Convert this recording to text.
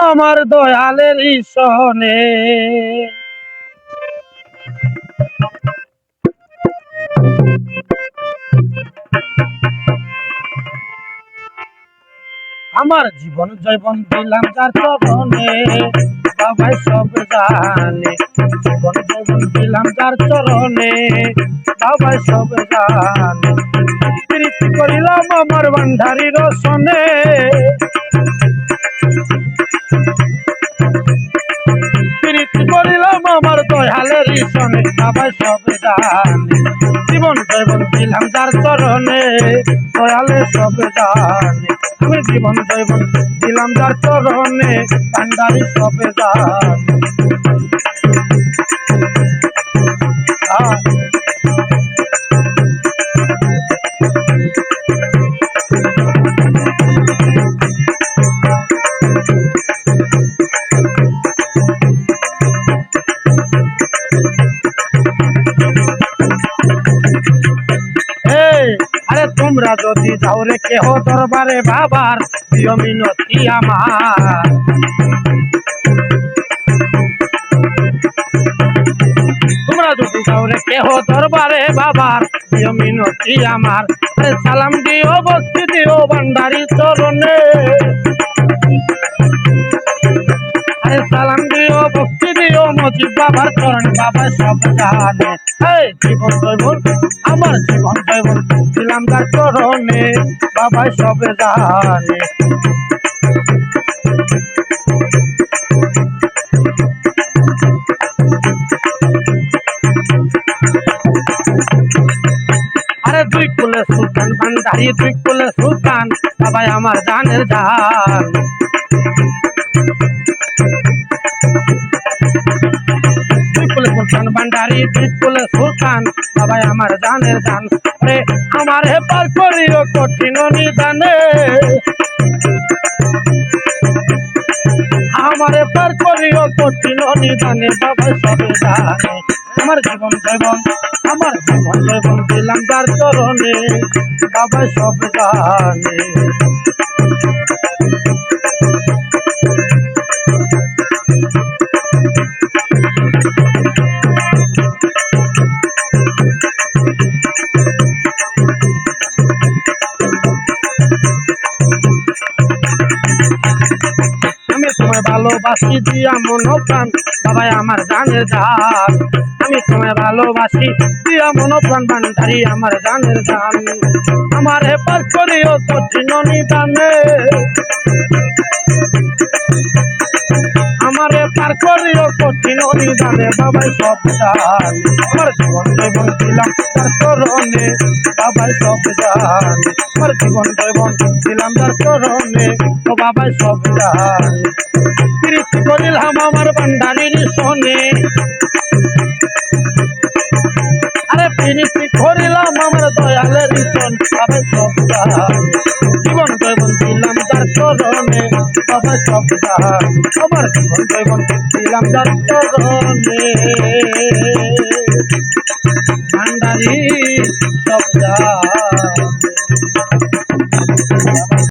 আমার দয়ালের সনে আমার জীবন জৈবন দিলাম যার চরণে বাবাই সব জানে। জীবন জৈবন দিলাম যার চরণে বাবাই সব জানে। করিলাম আমার বান্ধারির সনে দয়ালের সবাই সব জানে জীবন জৈবন দিলাম যার চরণে, দয়ালে সব জানে আমি জীবন জৈবন দিলাম যার চরণে, ভান্ডারি সবে জানে আরে তোমরা যদি যাও রে কেহ দরবারে বাবার, প্রিয় মিনতি আমার। তোমরা যদি যাও রে কেহ দরবারে বাবার, প্রিয় মিনতি আমার। আরে সালাম দিও বস্তি, দিও ভান্ডারি চরণে আরে সালাম বাবার চরণ সব জানে। জীবন আমার জীবন তার চরণে সব জানে। আরে, দুই কুলে সুলতান ভান্ডারি, দুই কুলে সুলতান, বাবাই আমার জানের জান। সুলতান ভান্ডারি বিপুলে সুলতান বাবাই আমার জানের জান। রে, আমার হেপার করিও কঠিন নিদানে। আমার হেপার করিও কঠিন নিদানে বাবাই সবে জানে। আমার জীবন জীবন আমার জীবন জীবন দিলাম যার চরণে। বাবাই সব জানে। তোমায় ভালোবাসি দিয়া মন প্রাণ বাবাই আমার জানের জান। আমি তোমায় ভালোবাসি দিয়া মন প্রাণ বান্ধারি আমার জানের জান। আমার হেপার করিও কঠিন নিদানে। কঠিন নিদানে বাবাই সব জান। আমার জীবন জীবন দিলাম তার চরণে, বাবাই সব জান। আমার জীবন জীবন দিলাম তার চরণে, ও বাবাই সব জান। প্রীতি করিলাম আমার ভান্ডারির শোনে। আরে প্রীতি করিলাম আমার দয়ালের শোন, বাবাই সব জান। জীবন জীবন চরণে বাবাই সব জান আমার জীবন জীবন দিলাম তার চরণে। ভান্ডারি জান